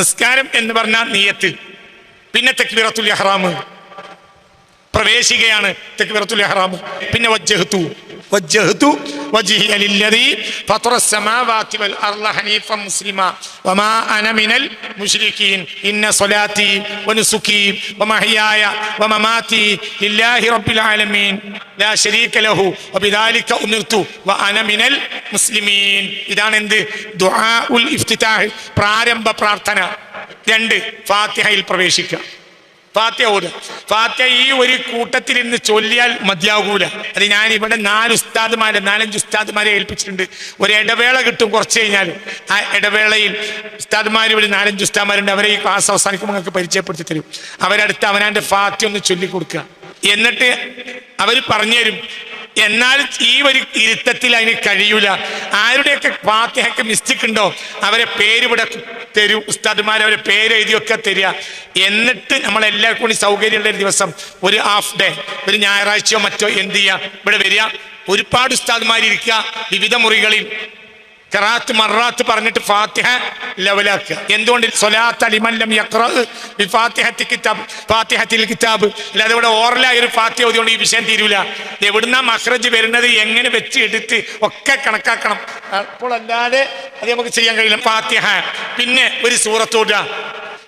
നിസ്കാരം എന്ന് പറഞ്ഞാൽ നീയത്ത്. പിന്നെ തെക്ബീറത്തുൽ ഇഹ്റാം. പ്രവേശിക്കുകയാണ്. തെക്കുറത്തുൽ അഹ്റാമു പിന്നെ വജ്ജഹത്തു വജ്ജഹത്തു വജ്ഹി ലില്ലദീ ഫത്തറസ് സമാവാതി വൽ അർള ഹനീഫ മുസ്ലിമ. വമാ അന മിനൽ മുശ്രികീൻ ഇന്ന സ്വലാത്തി വനുസുകി വമഹയായ വമമാതി ലില്ലാഹി റബ്ബിൽ ആലമീൻ. ലാ ശരീക ലഹു. വബിദാലിക ഉമിർതു വഅന മിനൽ മുസ്ലിമീൻ. ഇതാണ് എന്ത്? ദുആഉൽ ഇഫ്തിതാഹ്. പ്രാരംഭ പ്രാർത്ഥന. രണ്ട് ഫാത്തിഹയിൽ പ്രവേശിക്കുക. ഫാത്തിഹ ഓത് ഫാത്യ ഈ ഒരു കൂട്ടത്തിൽ ഇന്ന് ചൊല്ലിയാൽ മതിയാകൂല അത് ഞാൻ ഇവിടെ നാല് ഉസ്താദ്മാരെ നാലഞ്ച് ഉസ്താദ്മാരെ ഏൽപ്പിച്ചിട്ടുണ്ട്. ഒരു ഇടവേള കിട്ടും കുറച്ച് കഴിഞ്ഞാൽ. ആ ഇടവേളയിൽ ഉസ്താദുമാർ ഒരു നാലഞ്ച് ഉസ്താദ്മാരുണ്ട്. അവരെ ഈ ക്ലാസ് അവസാനിക്കുമ്പോൾ നിങ്ങൾക്ക് പരിചയപ്പെടുത്തി തരും. അവരടുത്ത് അവനാന്റെ ഫാത്യ ഒന്ന് ചൊല്ലിക്കൊടുക്കുക. എന്നിട്ട് അവർ പറഞ്ഞു തരും എന്നാൽ ഈ ഒരു ഇരുത്തത്തിൽ അതിന് കഴിയൂല. ആരുടെയൊക്കെ പാത്തിയൊക്കെ മിസ്റ്റേക്ക് ഉണ്ടോ? അവരെ പേര് ഇവിടെ തരും. ഉസ്താദ്മാർ അവരെ പേര് എഴുതിയൊക്കെ തരിക. എന്നിട്ട് നമ്മൾ എല്ലാവർക്കും കൂടി സൗകര്യമുള്ള ഒരു ദിവസം ഒരു ഹാഫ് ഡേ ഒരു ഞായറാഴ്ചയോ മറ്റോ എന്ത് ചെയ്യുക? ഇവിടെ വരിക. ഒരുപാട് ഉസ്താദുമാർ ഇരിക്കുക വിവിധ മുറികളിൽ ഖറാത്ത് മറാത്ത് പറഞ്ഞിട്ട് ഫാത്തിഹ ലെവലാക്കുക. എന്തുകൊണ്ട്? സൊലാത്ത് അലിമല്ലം യഖ്റഅ് ബിഫാത്തിഹത്തി കിതാബ് ഫാത്തിഹത്തിൽ കിതാബ്. അല്ലാതെ ഇവിടെ ഓറലായ ഒരു ഫാത്തിഹ ഓതിയോണ്ട് ഈ വിഷയം തീരൂല. എവിടുന്ന മഹ്റജ് വരുന്നത് എങ്ങനെ വെച്ച് എടുത്ത് ഒക്കെ കണക്കാക്കണം. അപ്പോൾ അല്ലാതെ അത് നമുക്ക് ചെയ്യാൻ കഴിയില്ല. ഫാത്തിഹ. പിന്നെ ഒരു സൂറത്തോടുക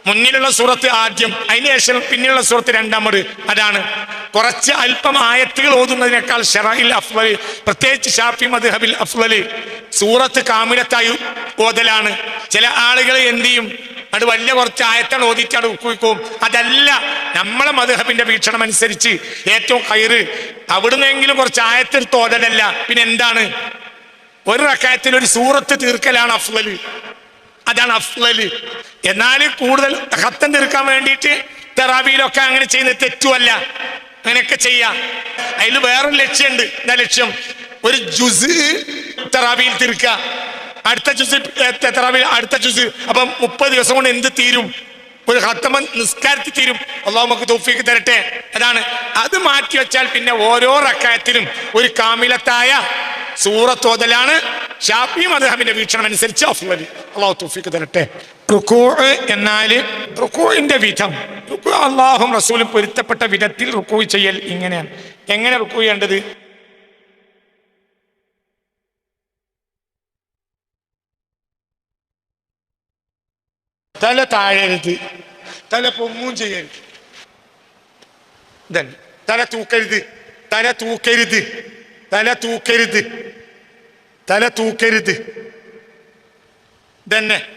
മുന്നിലുള്ള സൂറത്ത് ആദ്യം അതിന് ശേഷം പിന്നിലുള്ള സൂറത്ത് രണ്ടാമത്. അതാണ്. കുറച്ച് അല്പം ആയത്തുകൾ ഓതുന്നതിനേക്കാൾ ഷെറയിൽ അഫ്ലൽ പ്രത്യേകിച്ച് ഷാഫി മദ്ഹബിൽ അഫ്ലല് സൂറത്ത് കാമിലത്തായി ഓതലാണ്. ചില ആളുകൾ എന്ത് ചെയ്യും? അത് വലിയ കുറച്ച് ആയത്താണ് ഓതിച്ചാണ് ഉക്കുവിക്കും. അതല്ല നമ്മളെ മധുഹബിന്റെ വീക്ഷണം അനുസരിച്ച് ഏറ്റവും കയറ് അവിടുന്നെങ്കിലും കുറച്ച് ആയത്തെടുത്ത് ഓതലല്ല. പിന്നെ എന്താണ്? ഒരു റക്കായത്തിൽ ഒരു സൂറത്ത് തീർക്കലാണ് അഫ്ലല്. അതാണ് അഫ്ലല്. എന്നാൽ കൂടുതൽ ഹത്തം തീർക്കാൻ വേണ്ടിയിട്ട് തെറാബിയിലൊക്കെ അങ്ങനെ ചെയ്യുന്നത് തെറ്റുമല്ല അങ്ങനെയൊക്കെ ചെയ്യാം. അതിൽ വേറൊരു ലക്ഷ്യമുണ്ട്. എന്താ ലക്ഷ്യം? ഒരു ജുസ് തറാവിയിൽ തീർക്കുക. അടുത്ത ജുസ് തറാവിയിൽ അടുത്ത ജുസ്. അപ്പം മുപ്പത് ദിവസം കൊണ്ട് എന്ത് തീരും? ഒരു ഹത്തമ നിസ്കാരത്തിൽ തീരും. അള്ളാഹു നമുക്ക് തോഫിക്ക് തരട്ടെ. അതാണ്. അത് മാറ്റി വെച്ചാൽ പിന്നെ ഓരോ റക്കായത്തിലും ഒരു കാമിലത്തായ സൂറത്തോതലാണ് ഷാഫി മദ്ഹബിന്റെ വീക്ഷണം അനുസരിച്ച് അഫ്വൽ അള്ളാഹു തൗഫീഖ് തരട്ടെ. റുക്കൂ എന്നാൽ റുക്കൂഇന്റെ വിധം. റുക്കൂ അള്ളാഹും റസൂലും പൊരുത്തപ്പെട്ട വിധത്തിൽ റുക്കൂ ചെയ്യൽ ഇങ്ങനെയാണ്. എങ്ങനെ റുക്കൂ ചെയ്യേണ്ടത്? തല താഴരുത്. തല പൊങ്ങും ചെയ്യരുത്. ഇതന്നെ തല തൂക്കരുത്. തല തൂക്കരുത്. തല തൂക്കരുത്. തല തൂക്കരുത്. തന്നെ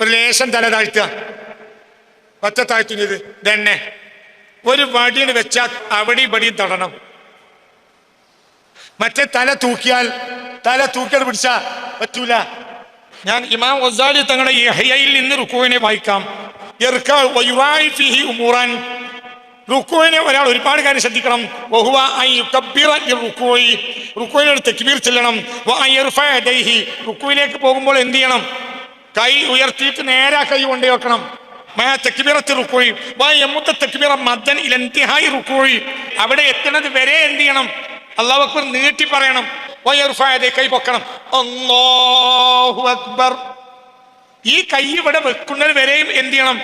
ഒരു ലേശം തല താഴ്ത്തുക. ഒറ്റ താഴ്ത്തുന്നത് തന്നെ ഒരു വടിയിൽ വെച്ചാൽ അവിടെ ഇവിടെയും തൊടണം. മറ്റേ തല തൂക്കിയാൽ തല തൂക്കിയത് പിടിച്ചാ പറ്റൂല. ഞാൻ ഇമാം വസാലി തങ്ങളുടെ ഈ ഹയ്യയിൽ നിന്ന് റുക്കുവിനെ വായിക്കാം. റുക്കോയിനെ ഒരാൾ ഒരുപാട് കാര്യം ശ്രദ്ധിക്കണം. റുക്കോയിനോട് തെക്ബീർ ചെല്ലണം. യദൈഹി പോകുമ്പോൾ എന്ത് ചെയ്യണം? കൈ ഉയർത്തിയിട്ട് നേരെ കൈ കൊണ്ടേ വെക്കണം. അവിടെ എത്തുന്നത് വരെ എന്ത് ചെയ്യണം? അക്ബർ നീട്ടി പറയണം. കൈ പൊക്കണം. അക്ബർ. ഈ കൈ ഇവിടെ വെക്കുന്നത് വരെയും എന്ത് ചെയ്യണം?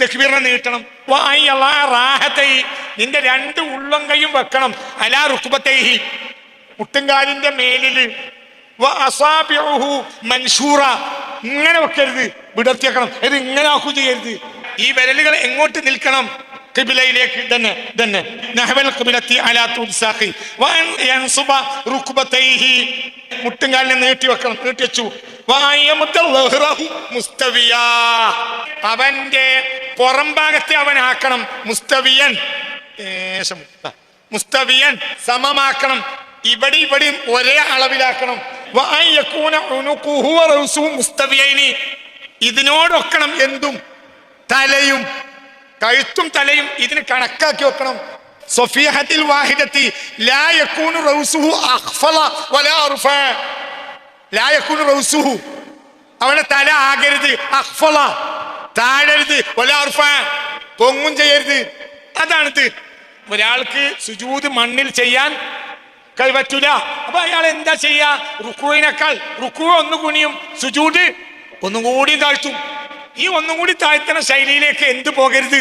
തെക്ബീറിനെ നീട്ടണം. റാഹത്തൈ നിന്റെ രണ്ട് ഉള്ളം കൈയും വെക്കണം. അലാ റുക്കുബത്തൈഹി മുട്ടുംകാലിന്റെ മേലിൽ. മൻഷൂറ. ഇങ്ങനെ വെക്കരുത്. വിടർത്തിയേക്കണം. ഇത് ഇങ്ങനെ ആക്കു ചെയ്യരുത്. ഈ വിരലുകൾ എങ്ങോട്ട് നിൽക്കണം? കിബിലയിലേക്ക് തന്നെ തന്നെ നഹവൽ കിബിലത്തി അലാ തുൻസാഖി. വൻ യൻസുബ റുക്ബതൈഹി മുട്ടുംകാലിനെ നീട്ടി വെക്കണം നീട്ടി വെച്ചു. അവന്റെ പുറം ഭാഗത്തെ അവൻ ആക്കണം മുസ്തവിയൻ. മുസ്തവിയൻ സമമാക്കണം. ഇവിടെ ഇവിടെ ഒരേ അളവിലാക്കണം. മുസ്തവിയൈനി. ഇതിനോടൊക്കണം എന്തും? തലയും. കഴുത്തും തലയും ഇതിന് കണക്കാക്കി വെക്കണം. സഫീഹത്തിൽ വാഹിദത്തി ലാ യകൂനു റൗസുഹു അഹ്ഫല വലാ അർഫ. ലാ യകൂനു റൗസുഹു. അവന്റെ തല ആകരുത് അഹ്ഫല താഴരുത് വലാ അർഫ. പൊങ്ങും ചെയ്യരുത്. അതാണിത്. ഒരാൾക്ക് സുജൂത് മണ്ണിൽ ചെയ്യാൻ കൈ പറ്റൂല അപ്പൊ അയാൾ എന്താ ചെയ്യാ? റുക്കുവിനേക്കാൾ റുക്കു ഒന്ന് കുനിയും സുജൂത് ഒന്നും കൂടി താഴ്ത്തും. ഈ ഒന്നും കൂടി താഴ്ത്തണ ശൈലിയിലേക്ക് എന്ത് പോകരുത്?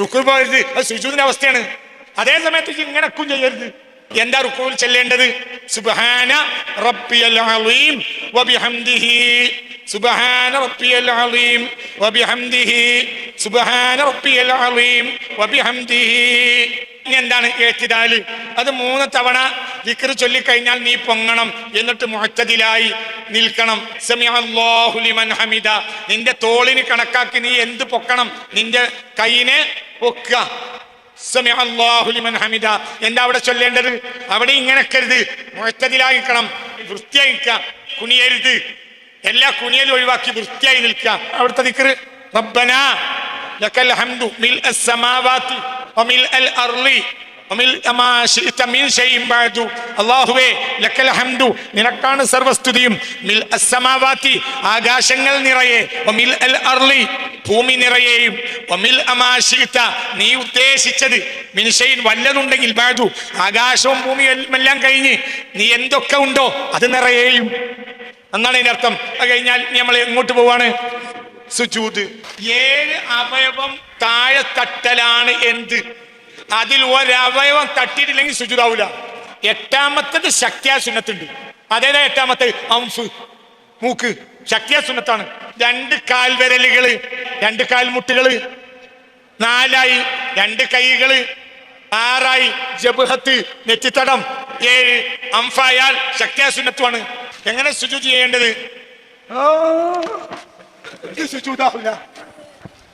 റുക്കു പോകരുത്. അത് സുജൂദിന്റെ അവസ്ഥയാണ്. അതേ സമയത്ത് ഇങ്ങനെ ഇങ്ങനക്കും ചെയ്യരുത്. എന്താ റുക്കുവിൽ ചെല്ലേണ്ടത്? സുബ്ഹാന റബ്ബിയൽ അലീം വബിഹംദിഹി സുബ്ഹാന റബ്ബിയൽ അലീം വബിഹംദിഹി സുബ്ഹാന റബ്ബിയൽ അലീം വബിഹംദിഹി എന്താണ് ഏറ്റിതാൽ? അത് മൂന്ന് തവണ വിക്ർ ചൊല്ലിക്കഴിഞ്ഞാൽ നീ പൊങ്ങണം എന്നിട്ട് മുഹത്തതിലായി നിൽക്കണം. സമിഅല്ലാഹുലിമൻ ഹമിദ. നിന്റെ തോളിന് കണക്കാക്കി നീ എന്ത് പൊക്കണം? നിന്റെ കൈയിനെ പൊക്കുക. ഹമിദ. എന്താ അവിടെ ചൊല്ലേണ്ടത്? അവിടെ ഇങ്ങനെ കരുത് മുഴത്തതിലായി നിൽക്കണം. വൃത്തിയായി നിൽക്കുക. കുനിയരുത് എല്ലാ കുണിയലും ഒഴിവാക്കി വൃത്തിയായി നിൽക്കുക. അവിടുത്തെ നിക്കറ് റബ്ബന ലക്കൽ ഹംദു മിൽ അസ്സമാവാത്തി വമിൽ അൽ അർളി നിനക്കാണ് സർവസ്തുതിയും. ആകാശങ്ങൾ നിറയെ. ഭൂമി നിറയെയും. നീ ഉദ്ദേശിച്ചത്. മിനിഷയിൻ വല്ലതുണ്ടെങ്കിൽ ബാജു ആകാശവും ഭൂമിയും എല്ലാം കഴിഞ്ഞ് നീ എന്തൊക്കെ ഉണ്ടോ അത് നിറയെയും. എന്നാണ് അതിന്റെ അർത്ഥം. അത് കഴിഞ്ഞാൽ നമ്മൾ എങ്ങോട്ട് പോവാണ്? സുജൂത്. ഏഴ് അവയവം താഴെ തട്ടലാണ് എന്ത്? അതിൽ ഒരവയവം തട്ടിയിട്ടില്ലെങ്കിൽ ശുചിതാവൂല എട്ടാമത്തത് ശക്തിയാ സുന്നത്തുണ്ട് അതേതാ എട്ടാമത്തെ? അംഫ് മൂക്ക്. ശക്തിയാ സുന്നത്താണ് രണ്ട് കാൽവിരലുകൾ രണ്ട് കാൽമുട്ടുകൾ നാലായി രണ്ട് കൈകൾ ആറായി ജബുഹത്ത് നെറ്റിത്തടം ഏഴ്. അംഫായാൽ ശക്തിയാ സുന്നത്തുമാണ് എങ്ങനെ ശുചി ചെയ്യേണ്ടത്?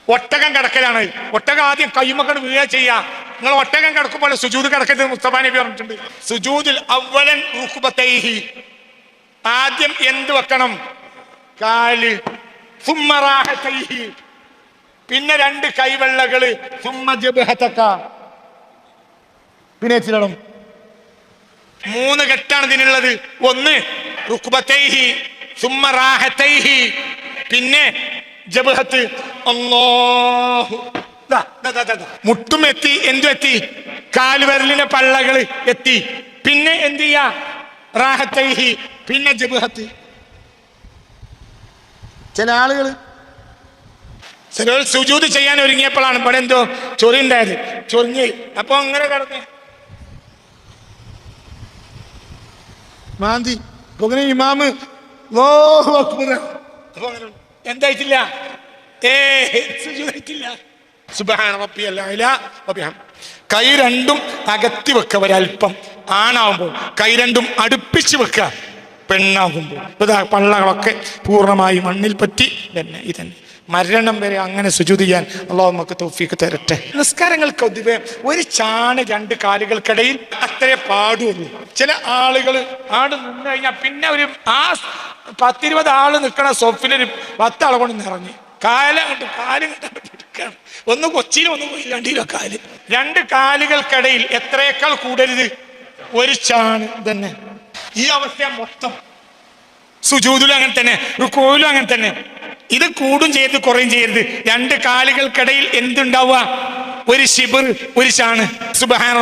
ഒട്ടകം കിടക്കലാണ്. ഒട്ടകം ആദ്യം കയ്യുമക്കൾ വീഴ ചെയ്യാ. നിങ്ങൾ ഒട്ടകം കിടക്കുമ്പോൾ സുജൂദ് കിടക്കരുത് മുസ്തഫ നബി പറഞ്ഞിട്ടുണ്ട്. സുജൂദിൽ അവലൻ റുക്കുബത്തൈഹി ആദ്യം എന്ത് വെക്കണം? കാൽ. പിന്നെ രണ്ട് കൈവെള്ളകൾ. സുമ്മ ജബ്ഹതക. പിന്നെ ചിലണം മൂന്ന് കെട്ടാണ് ഇതിനുള്ളത്. ഒന്ന് റുക്കുബത്തൈഹി സുമ്മ റാഹത്തൈഹി പിന്നെ ജബഹത്ത്. അല്ലാഹു. മുട്ടും എത്തി എന്തും എത്തി കാലുവരലിന്റെ പള്ളകൾ എത്തി. പിന്നെ എന്ത് ചെയ്യാ? റാഹത്തൈഹി. പിന്നെ ജബുഹത്തി. ചില ആളുകൾ ചിലർ സുജൂത് ചെയ്യാൻ ഒരുങ്ങിയപ്പോഴാണ്. ഇവിടെ എന്തോ ചൊറി ഉണ്ടായത് ചൊറിഞ്ഞ്. അപ്പൊ അങ്ങനെ കിടന്നേ. മാന്തി പൊങ്ങനെ ഇമാമ്. എന്തായിട്ടില്ല? ഏ സുജൂദായിട്ടില്ല സുബ്ഹാന കൈ രണ്ടും അകത്തി വെക്കുക ഒരല്പം ആണാവുമ്പോൾ കൈ രണ്ടും അടുപ്പിച്ച് വെക്കുക പെണ്ണാകുമ്പോൾ ഇതാ പള്ളകളൊക്കെ പൂർണമായി മണ്ണിൽ പറ്റി തന്നെ ഇതന്നെ. മരണം വരെ അങ്ങനെ സുചുതി ചെയ്യാൻ അള്ളാഹു നമുക്ക് തോഫിക്ക് തരട്ടെ. നിസ്കാരങ്ങൾക്ക് ഒതുവേ ഒരു ചാണ് രണ്ട് കാലുകൾക്കിടയിൽ അത്രേ പാടുള്ളൂ. ചില ആളുകൾ ആട് നിന്ന് കഴിഞ്ഞാൽ പിന്നെ ഒരു ആ പത്തിരുപത് ആൾ നിൽക്കണ സോഫിലൊരു പത്താളെ കൊണ്ട് നിറഞ്ഞു. കാലങ്ങോട്ട് കാലുകൊണ്ട് കിട്ടാൻ ഒന്ന് കൊച്ചിയിലും ഒന്ന് കൊയിലാണ്ടിയിലോ കാൽ. രണ്ട് കാലുകൾക്കിടയിൽ എത്രയേക്കാൾ കൂടരുത്? ഒരു ചാണ് തന്നെ ഈ അവസ്ഥ മൊത്തം. സുജൂതിലും അങ്ങനെ തന്നെ റുക്കോയിലും അങ്ങനെ തന്നെ. ഇത് കൂടും ചെയ്ത് കുറയും ചെയ്യരുത്. രണ്ട് കാലുകൾക്കിടയിൽ എന്തുണ്ടാവുക? ഒരു ഷിബിർ ഒരു ചാണ് സുബഹാൻ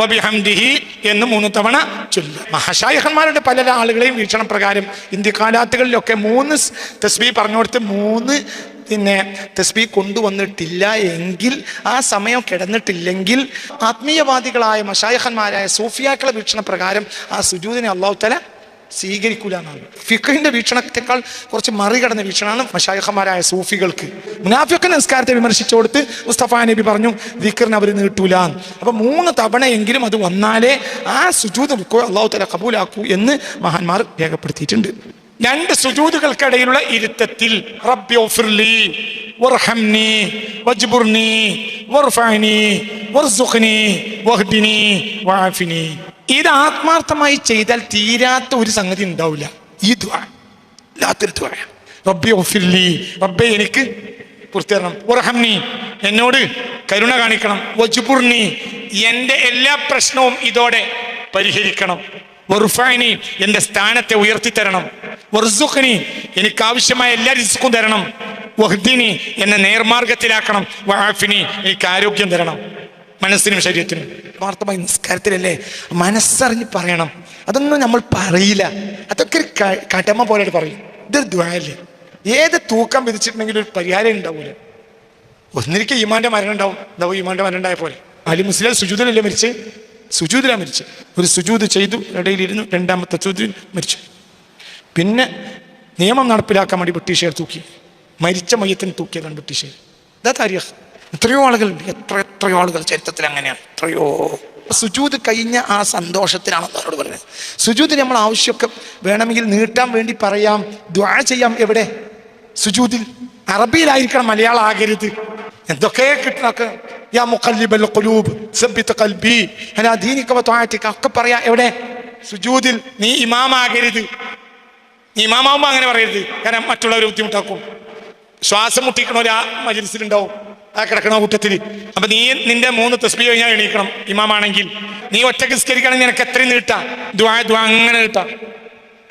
വബിഹംദിഹി എന്ന് മൂന്ന് തവണ ചൊല്ലുക മഹാശായഹന്മാരുടെ പല ആളുകളെയും വീക്ഷണ പ്രകാരം ഇന്ത്യക്കാലാത്തുകളിലൊക്കെ മൂന്ന് തസ്ബി പറഞ്ഞുകൊടുത്ത് പറഞ്ഞു കൊടുത്ത് മൂന്ന് പിന്നെ തസ്ബി കൊണ്ടുവന്നിട്ടില്ല എങ്കിൽ ആ സമയം കിടന്നിട്ടില്ലെങ്കിൽ ആത്മീയവാദികളായ മഷായഹന്മാരായ സൂഫിയാക്കളെ വീക്ഷണ പ്രകാരം ആ സുജൂദിനെ അള്ളാഹുത്തല തല സ്വീകരിക്കൂല എന്നാണ് ഫിഖിന്റെ വീക്ഷണത്തെക്കാൾ കുറച്ച് മറികടന്ന വീക്ഷണമാണ് മഷായഹമാരായ സൂഫികൾക്ക്. മുനാഫിഖ് നിസ്കാരത്തെ വിമർശിച്ചു കൊടുത്ത് മുസ്തഫ നബി പറഞ്ഞു ദിക്കറിന് അവർ നീട്ടൂല അപ്പൊ മൂന്ന് തവണയെങ്കിലും അത് വന്നാലേ ആ സുജൂത് അള്ളാഹു തല കബൂലാക്കൂ എന്ന് മഹാന്മാർ രേഖപ്പെടുത്തിയിട്ടുണ്ട്. രണ്ട് സുജൂതുകൾക്കിടയിലുള്ള ഇരുത്തത്തിൽ വജ്ബുർനി വർഫാനി വർസുഖ്നി വഹ്ദിനി വഅഫിനി ഇത് ആത്മാർത്ഥമായി ചെയ്താൽ തീരാത്ത ഒരു സംഗതി ഉണ്ടാവില്ല. ഈ ദ്വാ. ലാത്തൊരു ദ്വാ. റബ്ബി ഒഫില്ലി റബ്ബെ എനിക്ക് പൂർത്തീകരണം എന്നോട് കരുണ കാണിക്കണം. വജുപുർണി എന്റെ എല്ലാ പ്രശ്നവും ഇതോടെ പരിഹരിക്കണം. വറുഫാനി. എന്റെ സ്ഥാനത്തെ ഉയർത്തി തരണം വർസുഖനി എനിക്ക് ആവശ്യമായ എല്ലാ റിസ്ക്കും തരണം. വഹ്ദിനി. എന്നെ നേർമാർഗത്തിലാക്കണം. വഹാഫിനി. എനിക്ക് ആരോഗ്യം തരണം. മനസ്സിനും ശരീരത്തിനും. വാർത്തമായി നിസ്കാരത്തിലല്ലേ മനസ്സറിഞ്ഞ് പറയണം. അതൊന്നും നമ്മൾ പറയില്ല. അതൊക്കെ ഒരു കടമ പോലെ പറയും. ഇതൊരു ദ്വാരല്ലേ? ഏത് തൂക്കം വിധിച്ചിട്ടുണ്ടെങ്കിലും ഒരു പരിഹാരം ഉണ്ടാവൂല. ഒന്നിരിക്കും ഈമാന്റെ മരണം ഉണ്ടാവും. ഉണ്ടാവും ഈമാന്റെ മരണം ഉണ്ടായ പോലെ അലി മുസ്ലിം സുജൂദിനല്ലേ മരിച്ച്? സുജൂദിനാ മരിച്ച്. ഒരു സുജൂദ് ചെയ്തു ഇടയിലിരുന്നു രണ്ടാമത്തെ സുജൂദിൻ മരിച്ചു. പിന്നെ നിയമം നടപ്പിലാക്കാൻ വേണ്ടി ബ്രിട്ടീഷുകാർ തൂക്കി. മരിച്ച മയത്തിന് തൂക്കിയതാണ് ബ്രിട്ടീഷുകാർ. ഇതാ താരിഖ്. എത്രയോ ആളുകൾ എത്ര എത്രയോ ആളുകൾ ചരിത്രത്തിൽ അങ്ങനെയാണ്. എത്രയോ. സുജൂത് കഴിഞ്ഞ ആ സന്തോഷത്തിലാണ് അവരോട് പറയുന്നത് സുജൂതിന് നമ്മൾ ആവശ്യമൊക്കെ വേണമെങ്കിൽ നീട്ടാൻ വേണ്ടി പറയാം ദ്വാ ചെയ്യാം. എവിടെ? സുജൂതിൽ. അറബിയിലായിരിക്കണം മലയാളം ആകരുത്. എന്തൊക്കെ കിട്ടണൊക്കെ? ഒക്കെ പറയാ. എവിടെ? സുജൂദിൽ നീ ഇമാമാകരുത്. നീ ഇമാമാവുമ്പോ അങ്ങനെ പറയരുത്. കാരണം മറ്റുള്ളവരെ ബുദ്ധിമുട്ടാക്കും. ശ്വാസം മുട്ടിക്കണ ഒരു മജിൽസിലുണ്ടാവും ആ കിടക്കണ കൂട്ടത്തിൽ അപ്പൊ നീ നിന്റെ മൂന്ന് തസ്ബി കഴിഞ്ഞാൽ എണീക്കണം. ഇമാമാണെങ്കിൽ നീ ഒറ്റയ്ക്ക് സ്കരിക്കണമെങ്കിൽ നിനക്ക് എത്രയും നീട്ടാ. ദ്വാ ദ്വാ അങ്ങനെ നീട്ടാം.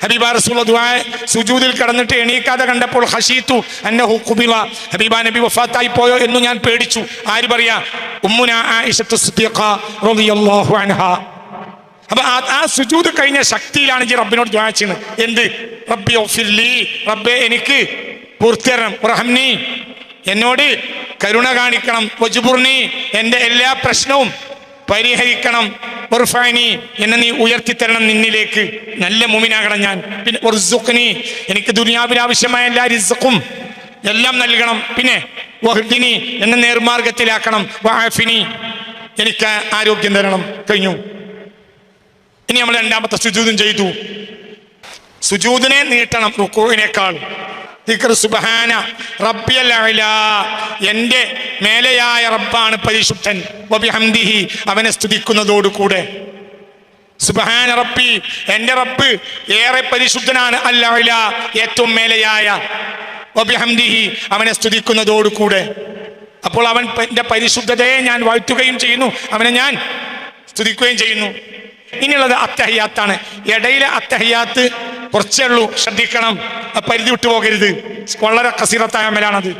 ഹബീബ റസൂള്ള ദുആ സുജൂദിൽ കടന്നിട്ട് എണീക്കാതെ കണ്ടപ്പോൾ ഹഷീത്തു അന്നഹു ഖുബില ഹബീബ നബി വഫാത്തായി പോയോ എന്ന് ഞാൻ പേടിച്ചു. ആര് പറയാ? ഉമ്മുന റളിയല്ലാഹു അപ്പൊ ആ സുജൂദ് കഴിഞ്ഞ ശക്തിയിലാണ് ഈ റബ്ബിനോട് ദ്വാ എന്ത്? റബ്ബി റബ്ബേ എനിക്ക് പൂർത്തിയരണം റഹംനി. എന്നോട് കരുണ കാണിക്കണം. വജുബുർണി എന്റെ എല്ലാ പ്രശ്നവും പരിഹരിക്കണം. ഉർഫാനി എന്നെ നീ ഉയർത്തിത്തരണം നിന്നിലേക്ക്. നല്ല മുമിനാകണം ഞാൻ. പിന്നെ ഉർസുഖ്നി എനിക്ക് ദുനിയാവിൽ ആവശ്യമായ എല്ലാ റിസുഖും എല്ലാം നൽകണം. പിന്നെ വഹ്ദിനി എന്നെ നേർമാർഗത്തിലാക്കണം. വാഫിനി എനിക്ക് ആരോഗ്യം തരണം. കഴിഞ്ഞു. ഇനി നമ്മൾ രണ്ടാമത്തെ സുജൂതും ചെയ്തു. സുജൂദിനെ നീട്ടണം റുക്കുവിനേക്കാൾ സുബ്ഹാന എന്റെ മേലെയായ റബ്ബാണ് പരിശുദ്ധൻ. വബിഹംദിഹി അവനെ സ്തുതിക്കുന്നതോടുകൂടെ. സുബഹാന റബ്ബി എന്റെ റബ്ബ് ഏറെ പരിശുദ്ധനാണ് അല്ല ഏറ്റവും മേലെയായ. വബിഹംദിഹി അവനെ സ്തുതിക്കുന്നതോടുകൂടെ. അപ്പോൾ അവൻ എന്റെ പരിശുദ്ധതയെ ഞാൻ വാഴ്ത്തുകയും ചെയ്യുന്നു. അവനെ ഞാൻ സ്തുതിക്കുകയും ചെയ്യുന്നു. ഇനിയുള്ളത് അത്തഹയാത്താണ് ഇടയിലെ അത്തഹയ്യാത്ത് കുറച്ചേ ഉള്ളൂ ശ്രദ്ധിക്കണം ആ പരിധി വിട്ടു പോകരുത് വളരെ കസീറത്തായ അമലാണത്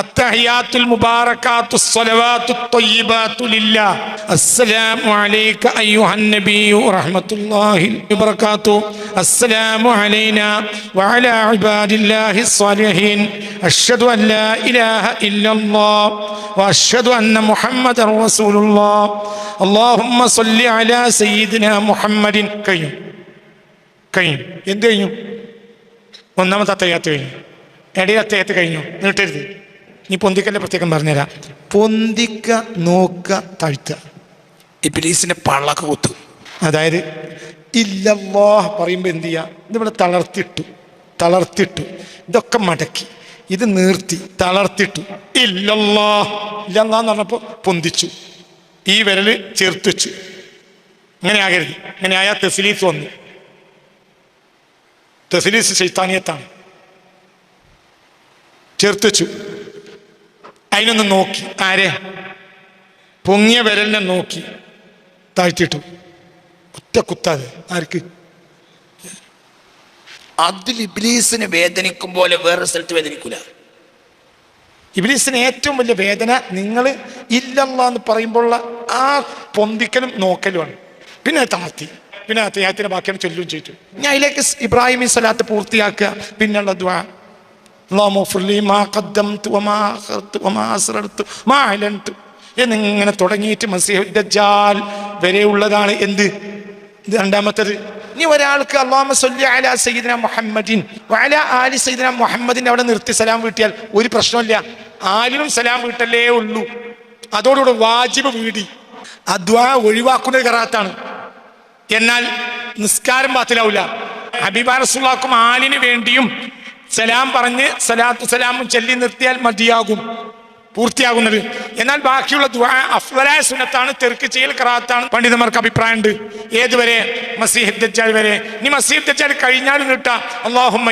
അത്തഹയ്യാത്തുൽ മുബാറകാത്തു സ്വലവാത്തു ത്വയ്യിബാത്തു ലില്ലാ അസ്സലാമു അലൈക അയ്യുഹൻ നബിയു റഹ്മത്തുള്ളാഹി വബറകാത്തു അസ്സലാമു അലൈനാ വഅലാ ഇബാദില്ലാഹി സ്വാലിഹീൻ അഷ്ഹദു അൻ ലാ ഇലാഹ ഇല്ലല്ലാഹ് വഅഷ്ഹദു അന്ന മുഹമ്മദൻ റസൂലുള്ളാഹ് اللهم صل على سيدنا محمد കഴിഞ്ഞു കഴിഞ്ഞു. എന്ത് കഴിഞ്ഞു? ഒന്നാമത്തെ അത്തയ്യാത്ത് കഴിഞ്ഞു. ഇടയിൽ അത്തയ്യാത്ത് കഴിഞ്ഞു. നീട്ടരുത് നീ പൊന്തിക്കല്ലേ പ്രത്യേകം പറഞ്ഞുതരാം. പൊന്തിക്ക നോക്ക താഴ്ത്തുക ഇബിലീസിന്റെ പള്ളക്ക് കൊത്തു. അതായത് ഇല്ലല്ലാഹ് പറയുമ്പോൾ എന്ത് ചെയ്യുക ഇതിവിടെ തളർത്തിട്ടു. തളർത്തിട്ടു. ഇതൊക്കെ മടക്കി. ഇത് നീർത്തി. തളർത്തിട്ടു. ഇല്ലല്ലോ ഇല്ലെന്നാന്ന് പറഞ്ഞപ്പോൾ പൊന്തിച്ചു. ഈ വിരൽ ചേർത്തിച്ചു ഇങ്ങനെ ആകരുത്. ഇങ്ങനെ ആയാൽ തെസിലീസ് വന്നു. തെസിലീസ് ചൈത്താനിയത്താണ് ചേർത്ത് വെച്ചു അതിനൊന്ന് നോക്കി. ആരെ? പൊങ്ങിയ വിരലിനെ നോക്കി. താഴ്ത്തിയിട്ടു. ഒറ്റ കുത്താതെ. ആർക്ക്? അതിൽ ഇബ്ലീസിന് വേദനിക്കും പോലെ വേറെ സ്ഥലത്ത് വേദനിക്കൂല. ഇബിലീസിന് ഏറ്റവും വലിയ വേദന നിങ്ങൾ ഇല്ലല്ല എന്ന് പറയുമ്പോഴുള്ള ആ പൊന്തിക്കലും നോക്കലുമാണ്. പിന്നെ താഴ്ത്തി. പിന്നെ അദ്ദേഹത്തിന് ബാക്കിയാണ് ചൊല്ലും ചെയ്തു. ഞാൻ അതിലേക്ക് ഇബ്രാഹിം സ്വലാത്ത് പൂർത്തിയാക്കുക. പിന്നുള്ള ദ്വാ. എന്നിങ്ങനെ തുടങ്ങിയിട്ട് മസീഹുദ്ജാൽ വരെ ഉള്ളതാണ് എന്ത്? രണ്ടാമത്തത്. ഇനി ഒരാൾക്ക് അള്ളാഹുദിന മുഹമ്മദിൻ ആലി അവിടെ നിർത്തി സലാം വീട്ടിയാൽ ഒരു പ്രശ്നമില്ല ആലിനും സലാം വീട്ടല്ലേ ഉള്ളൂ. അതോടുകൂടെ വാജിബ് വീടി അദ്വാ ഒഴിവാക്കുന്ന കറാത്താണ് എന്നാൽ നിസ്കാരം പാത്തിലാവില്ല ഹബീബ ആലിന് വേണ്ടിയും സലാം പറഞ്ഞ് സലാത്തു സലാമും ചൊല്ലി നിർത്തിയാൽ മതിയാകും പൂർത്തിയാകുന്നത്. എന്നാൽ ബാക്കിയുള്ള ദുആ സുനത്താണ് തെറുക്ക് ചെയ്യൽ കറാത്താണ് പണ്ഡിതന്മാർക്ക് അഭിപ്രായമുണ്ട്. ഏതുവരെ മസീഹ് ദജ്ജാൽ വരെ. ഇനി മസീഹ് ദജ്ജാൽ കഴിഞ്ഞാലും കിട്ടാം. അല്ലാഹുമ്മ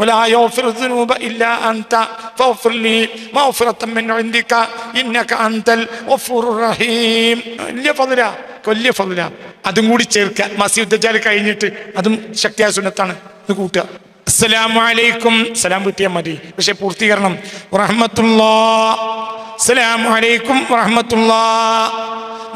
ولا يغفر الذنوب إلا أنت. فاغفر لي مغفرة من عندك. إنك أنت الغفور الرحيم. വലിയ ഫതില വലിയ ഫതില അതും കൂടി ചേർക്കുക മസി ദജാൽ കഴിഞ്ഞിട്ട് അതും ശക്തിയായ സുന്നത്താണ് ഇത് കൂട്ടുക. അസ്സലാമലൈക്കും സലാം കിട്ടിയാൽ മതി. പക്ഷെ പൂർത്തീകരണം. റഹ്മത്തുള്ളാ അസ്സലാമലൈക്കും റഹ്മത്തുള്ളാ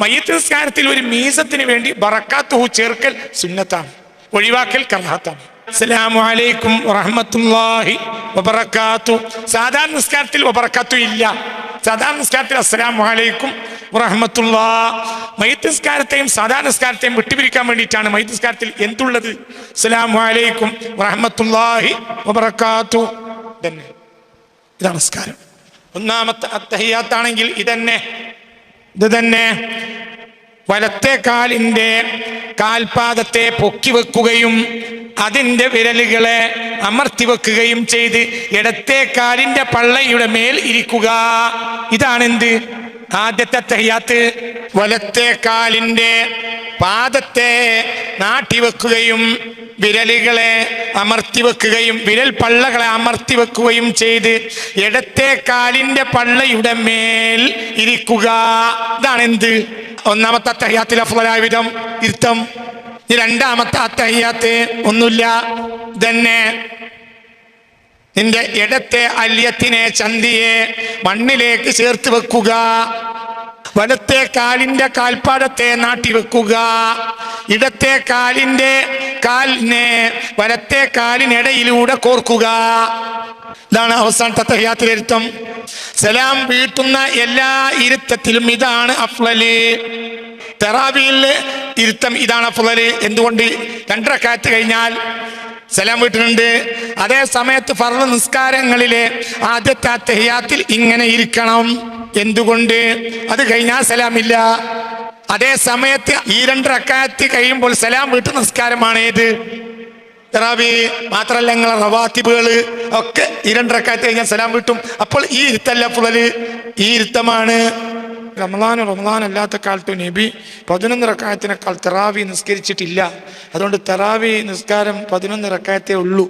മയ്യത്ത് നിസ്കാരത്തിൽ ഒരു മീസത്തിന് വേണ്ടി ബറക്കാത്തുഹു ചേർക്കൽ സുന്നത്താണ്. ഒഴിവാക്കൽ കർഹാത്താണ്. അസ്സലാമു അലൈക്കും വറഹ്മത്തുള്ളാഹി വബറകാത്തു. സാധാരണ നിസ്കാരത്തിൽ വബറക്കാത്തു ഇല്ല. സാധാരണ നിസ്കാരത്തിൽ അസ്സലാമു അലൈക്കും വറഹ്മത്തുള്ളാ. മയ്യത്ത് നിസ്കാരത്തെയും സാധാരണ നിസ്കാരത്തെയും വിട്ടുപിരിക്കാൻ വേണ്ടിയിട്ടാണ് നിസ്കാരത്തിൽ എന്തുള്ളത്? അസ്സലാമു അലൈക്കും വറഹ്മത്തുള്ളാഹി വബറകാത്തു. തന്നെ ഇതാണ് നിസ്കാരം. ഒന്നാമത്തെ അത്തഹിയാത്താണെങ്കിൽ ഇതന്നെ. ഇത് തന്നെ. വലത്തെ കാലിന്റെ കാൽപാദത്തെ പൊക്കി വെക്കുകയും അതിന്റെ വിരലുകളെ അമർത്തി വെക്കുകയും ചെയ്ത് ഇടത്തെ കാലിന്റെ പള്ളയുടെ മേൽ ഇരിക്കുക. ഇതാണെന്ത്? ആദ്യത്തെ തയ്യാത്ത് വലത്തെ കാലിന്റെ പാദത്തെ നാട്ടിവെക്കുകയും വിരലുകളെ അമർത്തി വെക്കുകയും വിരൽ പള്ളകളെ അമർത്തി വെക്കുകയും ചെയ്ത് ഇടത്തെ കാലിന്റെ പള്ളയുടെ മേൽ ഇരിക്കുക. ഇതാണ് എന്ത് ഒന്നാമത്തെ അത്തഹ്യാത്തിൽ അഫ്ലായ വിധം ഇരുത്തം. ഈ രണ്ടാമത്തെ അത്തഹ്യാത്ത് ഒന്നുമില്ല. തന്നെ നിന്റെ ഇടത്തെ അല്യത്തിനെ ചന്തിയെ മണ്ണിലേക്ക് ചേർത്ത് വെക്കുക. വലത്തെ കാലിന്റെ കാൽപ്പാടത്തെ നാട്ടി വെക്കുക. ഇടത്തെ കാലിന്റെ കാലിനെ വലത്തെ കാലിനിടയിലൂടെ കോർക്കുക. ഇതാണ് അവസാനത്തെ തഹ്യാത്തിലിരുത്തം സലാം വീട്ടുന്ന എല്ലാ ഇരുത്തത്തിലും ഇതാണ് അഫ്ലല്. തെറാബിയിലെ ഇരുത്തം ഇതാണ് അഫ്ലല്. എന്തുകൊണ്ട്? രണ്ടര കാറ്റ് കഴിഞ്ഞാൽ സലാം വീട്ടിലുണ്ട്. അതേ സമയത്ത് ഫർൾ നിസ്കാരങ്ങളിലെ ആദ്യത്തെ തെഹിയാത്തിൽ ഇങ്ങനെ ഇരിക്കണം. എന്തുകൊണ്ട്? അത് കഴിഞ്ഞാൽ സലാമില്ല. അതേ സമയത്ത് ഈ രണ്ട് കഴിയുമ്പോൾ സലാം വീട്ടു നിസ്കാരമാണ് മാത്രല്ല നിങ്ങളെ റവാത്തിബുകൾ ഒക്കെ ഈ രണ്ട് കഴിഞ്ഞാൽ സലാം വീട്ടും. അപ്പോൾ ഈ ഇരുത്തല്ല ഫുളൽ. ഈ ഇരുത്തമാണ്. റമദാൻ റമദാൻ അല്ലാത്ത കാലത്തും നബി പതിനൊന്ന് റക്കായത്തിനേക്കാൾ തെറാവി നിസ്കരിച്ചിട്ടില്ല. അതുകൊണ്ട് തെറാവി നിസ്കാരം പതിനൊന്ന് റക്കായത്തേ ഉള്ളൂ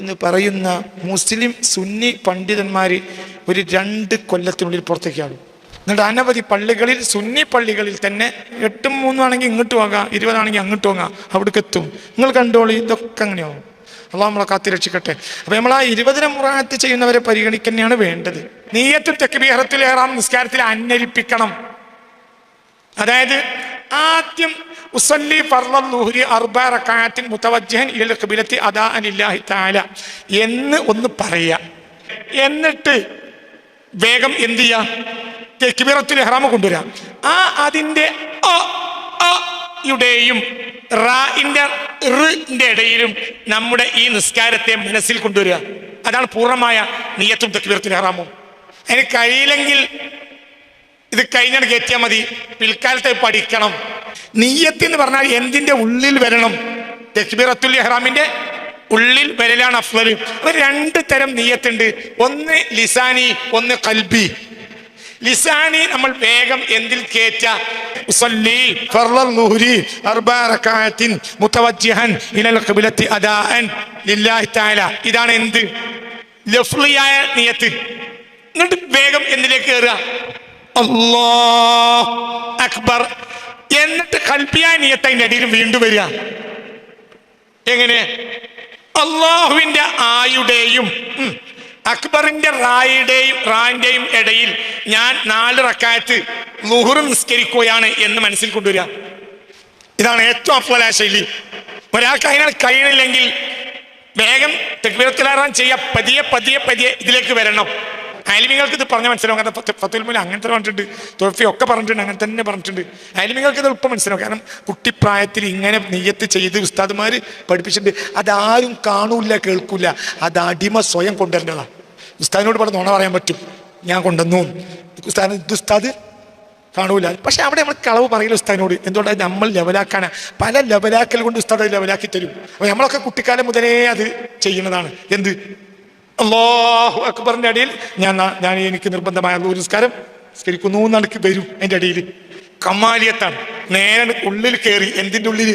എന്ന് പറയുന്ന മുസ്ലിം സുന്നി പണ്ഡിതന്മാർ ഒരു രണ്ട് കൊല്ലത്തിനുള്ളിൽ പുറത്തേക്കാണ് എന്നിട്ട് അനവധി പള്ളികളിൽ സുന്നി പള്ളികളിൽ തന്നെ എട്ടും മൂന്നും ആണെങ്കിൽ ഇങ്ങോട്ട് പോകാം ഇരുപതാണെങ്കിൽ അങ്ങോട്ട് പോകാം അവിടേക്ക് എത്തും. നിങ്ങൾ കണ്ടോളി ഇതൊക്കെ അങ്ങനെയാവും. അള്ളാഹ് നമ്മളെ കാത്തിരക്ഷിക്കട്ടെ അപ്പൊ നമ്മൾ ആ ഇരുപതിനെ മുറാത്ത് ചെയ്യുന്നവരെ പരിഗണിക്കുന്നതാണ് വേണ്ടത്. നീയത്തും തെക്കുബീഹറത്തിൽ ഏറാം നിസ്കാരത്തിൽ അന്വരിപ്പിക്കണം അതായത് ആദ്യം ഉസല്ലി ലുഹ്രി അർബ റക്കായത്തിൻ മുതവജ്ജിഹൻ ഇലൽ അദാ അദാഅൻ ലില്ലാഹി തആല എന്ന് ഒന്ന് പറയുക എന്നിട്ട് വേഗം എന്ത് ചെയ്യാം? തെക്കുബീറത്തിൽ ഹറാമ കൊണ്ടുവരാം. ആ അതിന്റെ അ, അ യുടെയും റാഇന്റെ റിന്റെ ഇടയിലും നമ്മുടെ ഈ നിസ്കാരത്തെ മനസ്സിൽ കൊണ്ടുവരിക അതാണ് പൂർണമായ നീയത്തും തെക്കുബീറത്തിൽ ഇഹ്റാമും അതിന് കഴിയില്ലെങ്കിൽ ഇത് കഴിഞ്ഞാൽ കയറ്റിയാൽ മതി. പിൽക്കാലത്ത് പഠിക്കണം. നീയത്ത് എന്ന് പറഞ്ഞാൽ എന്തിന്റെ ഉള്ളിൽ വരണം? തെക്ബീറത്തുൽ ഇഹ്റാമിന്റെ ഉള്ളിൽ വരലാണ് അഫ്ലൽ അപ്പൊ രണ്ട് തരം നീയത്തുണ്ട്. ഒന്ന് ലിസാനി ഒന്ന് കൽബി. ലിസാനി നമ്മൾ വേഗം എന്തിൽ കേറ്റ? ഇലൽ അദാഅൻ ലില്ലാഹി തആല. ഇതാണ് എന്ത്? ലഫ്ലിയായ നിയത്ത്. എന്നിട്ട് വേഗം എന്തിലേക്ക് കയറുക? അല്ലാഹ് അക്ബർ. എന്നിട്ട് കൽപ്പിയായ അതിന്റെ അടിയിൽ വീണ്ടും വരിക. എങ്ങനെ? അള്ളാഹുവിന്റെ ആയുടെയും അക്ബറിന്റെ റായുടെയും റാന്റെയും ഇടയിൽ ഞാൻ നാല് റക്കായത്ത് ലുഹുർ നിസ്കരിക്കുകയാണ് എന്ന് മനസ്സിൽ കൊണ്ടുവരിക. ഇതാണ് ഏറ്റവും അഫ്വലായ ശൈലി. ഒരാൾക്ക് അതിനാൽ കഴിയണില്ലെങ്കിൽ വേഗം തെക്കുബീറത്തിലാറാൻ ചെയ്യുക. പതിയെ പതിയെ പതിയെ ഇതിലേക്ക് വരണം. അയലിമികൾക്ക് ഇത് പറഞ്ഞ മനസ്സിലാവും. കാരണം ഫത്ത് ഫത്തുൽ മുല അങ്ങനത്തെ പറഞ്ഞിട്ടുണ്ട്. തോഫി ഒക്കെ പറഞ്ഞിട്ടുണ്ട് അങ്ങനെ തന്നെ പറഞ്ഞിട്ടുണ്ട്. അയലിമികൾക്ക് ഇത് എളുപ്പം മനസ്സിലാവും. കാരണം കുട്ടിപ്രായത്തിൽ ഇങ്ങനെ നെയ്യത്ത് ചെയ്ത് ഉസ്താദുമാർ പഠിപ്പിച്ചിട്ടുണ്ട്. അതാരും കാണൂല കേൾക്കൂല. അത് അടിമ സ്വയം കൊണ്ടുവരേണ്ടതാണ് ഉസ്താദിനോട് പറഞ്ഞ് നുണ പറയാൻ പറ്റും. ഞാൻ കൊണ്ടുവന്നു. ഉസ്താദ് ഇത് ഉസ്താദ് കാണൂല. പക്ഷെ അവിടെ നമ്മൾ കളവ് പറയില്ല ഉസ്താദിനോട്. എന്തുകൊണ്ടാണ് നമ്മൾ ലെവലാക്കാണ് പല ലെവലാക്കൽ കൊണ്ട് ഉസ്താദ് ലെവലാക്കി തരും. അപ്പൊ നമ്മളൊക്കെ കുട്ടിക്കാലം മുതലേ അത് ചെയ്യുന്നതാണ്. എന്ത്? അള്ളാഹു അക്ബറിന്റെ അടിയിൽ ഞാൻ ഞാൻ എനിക്ക് നിർബന്ധമായ നമസ്കാരം നിസ്കാരം നിസ്കരിക്കുന്നു നടക്ക് വരും എന്റെ അടിയിൽ. കമാലിയത്താണ് നേരെ ഉള്ളിൽ കയറി എന്തിന്റെ ഉള്ളിൽ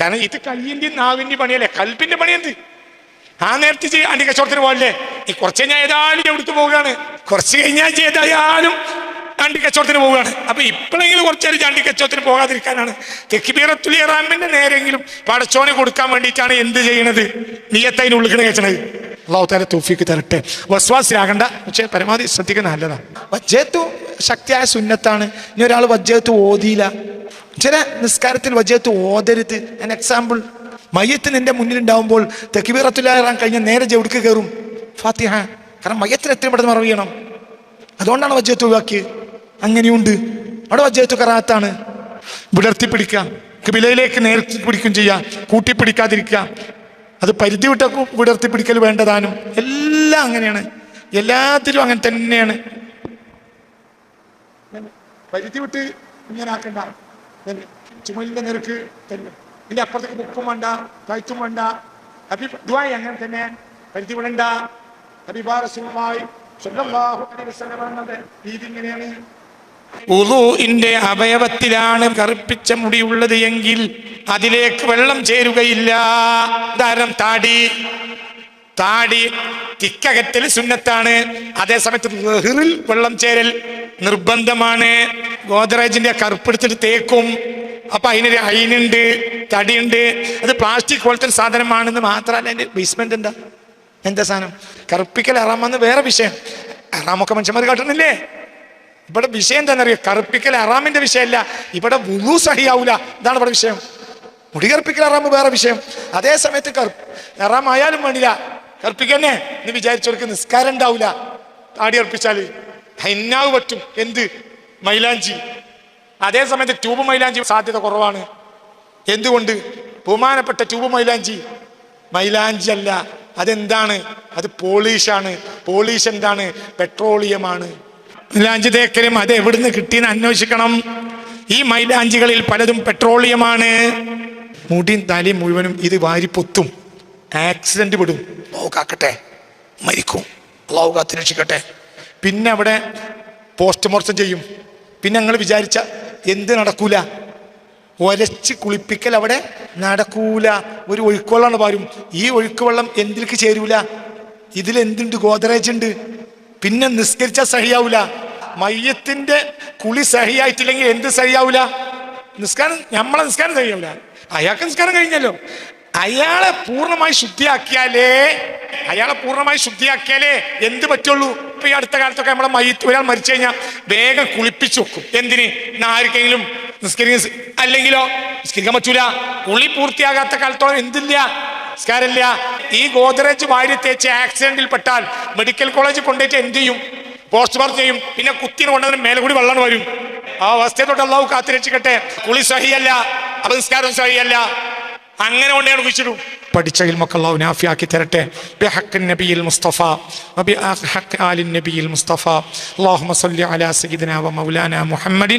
കാരണം ഇത് കയ്യിന്റെ നാവിന്റെ പണിയല്ലേ? കൽപ്പിന്റെ പണി എന്ത് ആ നേരത്തെ അണ്ടി കച്ചവടത്തിന് പോകല്ലേ? ഈ കുറച്ച് കഴിഞ്ഞാൽ ഏതായാലും എവിടുത്ത് പോവുകയാണ്. കുറച്ച് കഴിഞ്ഞാൽ ഏതായാലും അണ്ടി കച്ചവടത്തിന് പോവുകയാണ്. അപ്പൊ ഇപ്പോഴെങ്കിലും കുറച്ചേരം അണ്ടി കച്ചവടത്തിന് പോകാതിരിക്കാനാണ്. തെക്കിബീറത്തുലി റാമ്പിന്റെ നേരെങ്കിലും പടച്ചോനെ കൊടുക്കാൻ വേണ്ടിയിട്ടാണ് എന്ത് ചെയ്യണത്? നീയത്തതിന് ഉള്ളിക്കണ കഴിച്ചണത് തൂഫിക്ക് തരട്ടെ. വസ്വാസിലാകണ്ട പക്ഷെ പരമാവധി ശ്രദ്ധിക്കുന്ന നല്ലതാണ്. വജ്ജത്ത് ശക്തിയായ സുന്നത്താണ്. ഇനി ഒരാൾ വജ്ജത്ത് ഓതിയില്ല. ചില നിസ്കാരത്തിൽ വജ്ജത്ത് ഓതരുത്. ഞാൻ എക്സാമ്പിൾ മയ്യത്തിന് എന്റെ മുന്നിൽ ഉണ്ടാവുമ്പോൾ തെക്കിബീറത്തുല്ലാറാൻ കഴിഞ്ഞ നേരെ ജെവിടുക്ക് കയറും. ഫാത്തിഹ കാരണം മയ്യത്തിന് എത്രയും പെട്ടെന്ന് മറവ് അതുകൊണ്ടാണ് വജ്ജത്ത് ഒഴിവാക്കിയത്. അങ്ങനെയുണ്ട്. അവിടെ വജ്ജത്ത് കറാത്താണ്. വിടർത്തി പിടിക്കാം കിബിലയിലേക്ക് നേരത്തെ പിടിക്കും ചെയ്യാം. കൂട്ടിപ്പിടിക്കാതിരിക്കുക അത് പരിധി വിട്ട വിടർത്തി പിടിക്കൽ വേണ്ടതാനും എല്ലാം അങ്ങനെയാണ്. എല്ലാത്തിലും അങ്ങനെ തന്നെയാണ്. പരിധി വിട്ട് ഇങ്ങനെ ആക്കണ്ട. ചുമലിന്റെ നിരക്ക് തന്നെ. ഇല്ല അപ്പുറത്തേക്ക് ഉപ്പും വേണ്ട കയറ്റും വേണ്ട. അഭി അങ്ങനെ തന്നെ പരിധി വിടണ്ട. അഭിഭാരസുമായി ഉളുവിന്റെ അവയവത്തിലാണ് കറുപ്പിച്ച മുടിയുള്ളത് എങ്കിൽ അതിലേക്ക് വെള്ളം ചേരുകയില്ല. ധാരം താടി താടി തിക്കകറ്റൽ സുന്നത്താണ്. അതേസമയത്ത് നെഹ്റിൽ വെള്ളം ചേരൽ നിർബന്ധമാണ്. ഗോദ്രേജിന്റെ കറുപ്പെടുത്തിട്ട് തേക്കും. അപ്പൊ അതിനൊരു അയിനുണ്ട് തടിയുണ്ട്. അത് പ്ലാസ്റ്റിക് പോലത്തെ സാധനമാണെന്ന് മാത്രമല്ല എന്റെ ബേസ്മെന്റ് എന്താ? എന്താ സാധനം? കറുപ്പിക്കൽ അറാമെന്ന് വേറെ വിഷയം. അറാമൊക്കെ മനുഷ്യന്മാർ കാട്ടുന്നില്ലേ ഇവിടെ വിഷയം എന്താണെന്നറിയോ? കറുപ്പിക്കൽ അറാമിന്റെ വിഷയമല്ല. ഇവിടെ വുളു സഹിയാവൂല. ഇതാണ് ഇവിടെ വിഷയം. മുടി കറുപ്പിക്കൽ അറാമ് വേറെ വിഷയം. അതേ സമയത്ത് കറുപ്പ് അറാം ആയാലും വേണ്ടില്ല. കറുപ്പിക്കന്നെ എന്ന് വിചാരിച്ചവർക്ക് നിസ്കാരം ഉണ്ടാവില്ല താടി അർപ്പിച്ചാൽ ഹൈന്നാവ് പറ്റും. എന്ത്? മൈലാഞ്ചി. അതേ സമയത്ത് ട്യൂബ് മൈലാഞ്ചി സാധ്യത കുറവാണ്. എന്തുകൊണ്ട്? ബഹുമാനപ്പെട്ട ട്യൂബ് മൈലാഞ്ചി. മൈലാഞ്ചി അല്ല. അതെന്താണ്? അത് പോളീഷാണ്. പോളീഷ് എന്താണ്? പെട്രോളിയമാണ്. മൈലാഞ്ചി തേക്കലും അത് എവിടുന്ന് കിട്ടിയെന്ന് അന്വേഷിക്കണം. ഈ മൈലാഞ്ചികളിൽ പലതും പെട്രോളിയമാണ്. മുടിയും തലയും മുഴുവനും ഇത് വാരി പൊത്തും ആക്സിഡന്റ് പെടും നോക്കാക്കട്ടെ മരിക്കും. അള്ളാഹു കാത്തു രക്ഷിക്കട്ടെ. പിന്നെ അവിടെ പോസ്റ്റ്മോർട്ടം ചെയ്യും. പിന്നെ ഞങ്ങൾ വിചാരിച്ച എന്ത് നടക്കൂല? ഒരച്ച് കുളിപ്പിക്കൽ അവിടെ നടക്കൂല. ഒരു ഒഴുക്കുവെള്ളമാണ് പാരും. ഈ ഒഴുക്ക് വെള്ളം എന്തിലേക്ക് ചേരൂല? ഇതിൽ എന്തുണ്ട്? ഗോദറേജ് ഉണ്ട്. പിന്നെ നിസ്കരിച്ചാൽ സഹിയാവൂല. മയ്യത്തിന്റെ കുളി സഹിയായിട്ടില്ലെങ്കിൽ എന്ത് സഹിയാവൂല? നിസ്കാരം നമ്മളെ നിസ്കാരം സഹിയാവൂല. അയാൾക്ക് നിസ്കാരം കഴിഞ്ഞല്ലോ. അയാളെ പൂർണമായി ശുദ്ധിയാക്കിയാലേ അയാളെ പൂർണമായി ശുദ്ധിയാക്കിയാലേ എന്ത് പറ്റുള്ളൂ? ഇപ്പൊ ഈ അടുത്ത കാലത്തൊക്കെ നമ്മളെ മയ്യത്ത് ഒരാൾ മരിച്ചു കഴിഞ്ഞാൽ വേഗം കുളിപ്പിച്ചു വെക്കും. എന്തിന്? ആർക്കെങ്കിലും നിസ്കരിക്ക അല്ലെങ്കിലോ നിസ്കരിക്കാൻ പറ്റൂല. കുളി പൂർത്തിയാകാത്ത കാലത്തോളം എന്തില്ല? നിസ്കാരമില്ല. ഈ ഗോദറേജ് വാരി തേച്ച് ആക്സിഡന്റിൽ പെട്ടാൽ മെഡിക്കൽ കോളേജിൽ കൊണ്ടുപോയിട്ട് എന്ത് ചെയ്യും? പോസ്റ്റ്മോർട്ടം ചെയ്യും. പിന്നെ കുത്തിന് കൊണ്ടതിന് മേലെ കൂടി വെള്ളം വരും. ആ അവസ്ഥയെ തൊട്ട് അള്ളാഹു കാത്തിരക്ഷിക്കട്ടെ. കുളി സഹിയല്ല. അപ്പൊ നിസ്കാരം സഹിയല്ല അങ്ങനെ കൊണ്ടാണ് കുഴിച്ചിടും പഠിച്ച ഇൽമൊക്കെ അള്ളാഹു നാഫിയാക്കി തരട്ടെ بحق النبي المصطفى وبحق آل النبي المصطفى اللهم صل على سيدنا ومولانا محمد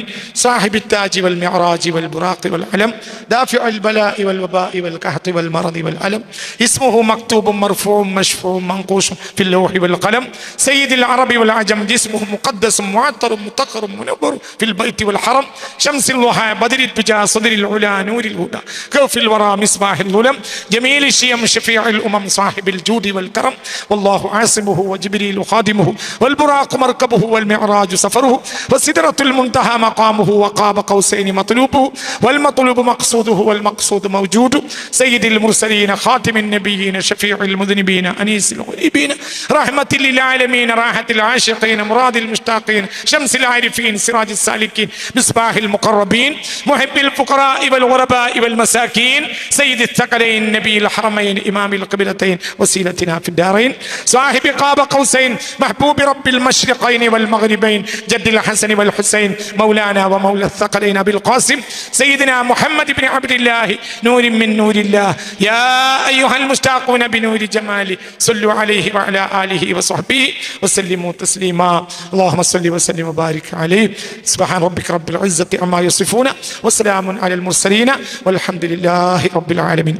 صاحب التاج والمعراج والبراق والعلم دافع البلاء والوباء والقحط والمرض والألم اسمه مكتوب مرفوع مشفوع منقوش في اللوح والقلم سيد العرب والعجم جسمه مقدس معطر مطهر منور في البيت والحرم شمس الضحى بدر الدجى صدر العلا نور الهدى كوف الورى مصباح الظلم جميل الشيم شفيع الأمم صاحب الجود والكرم. والله عاصمه وجبريل خادمه. والبراق مركبه والمعراج سفره. والسدرة المنتهى مقامه وقاب قوسين مطلوبه. والمطلوب مقصوده والمقصود موجود. سيد المرسلين خاتم النبيين شفيع المذنبين أنيس الغريبين رحمة للعالمين راحة العاشقين مراد المشتاقين شمس العارفين سراج السالكين مصباح المقربين محب الفقراء والغرباء والمساكين. سيد الثقلين نبي الحرمين إمام القبلتين وسيلتنا في الدارين. صاحب قاب قوسين محبوب رب المشرقين والمغربين جد الحسن والحسين مولانا ومولى الثقلين أبي القاسم. سيدنا محمد بن عبد الله نور من نور الله. يا أيها المشتاقون بنور جماله صلوا عليه وعلى آله وصحبه وسلموا تسليما. اللهم صل وسلم وبارك عليه. سبحان ربك رب العزة عما يصفون وسلام على المرسلين والحمد لله رب റബ്ബിൽ ആലമിൻ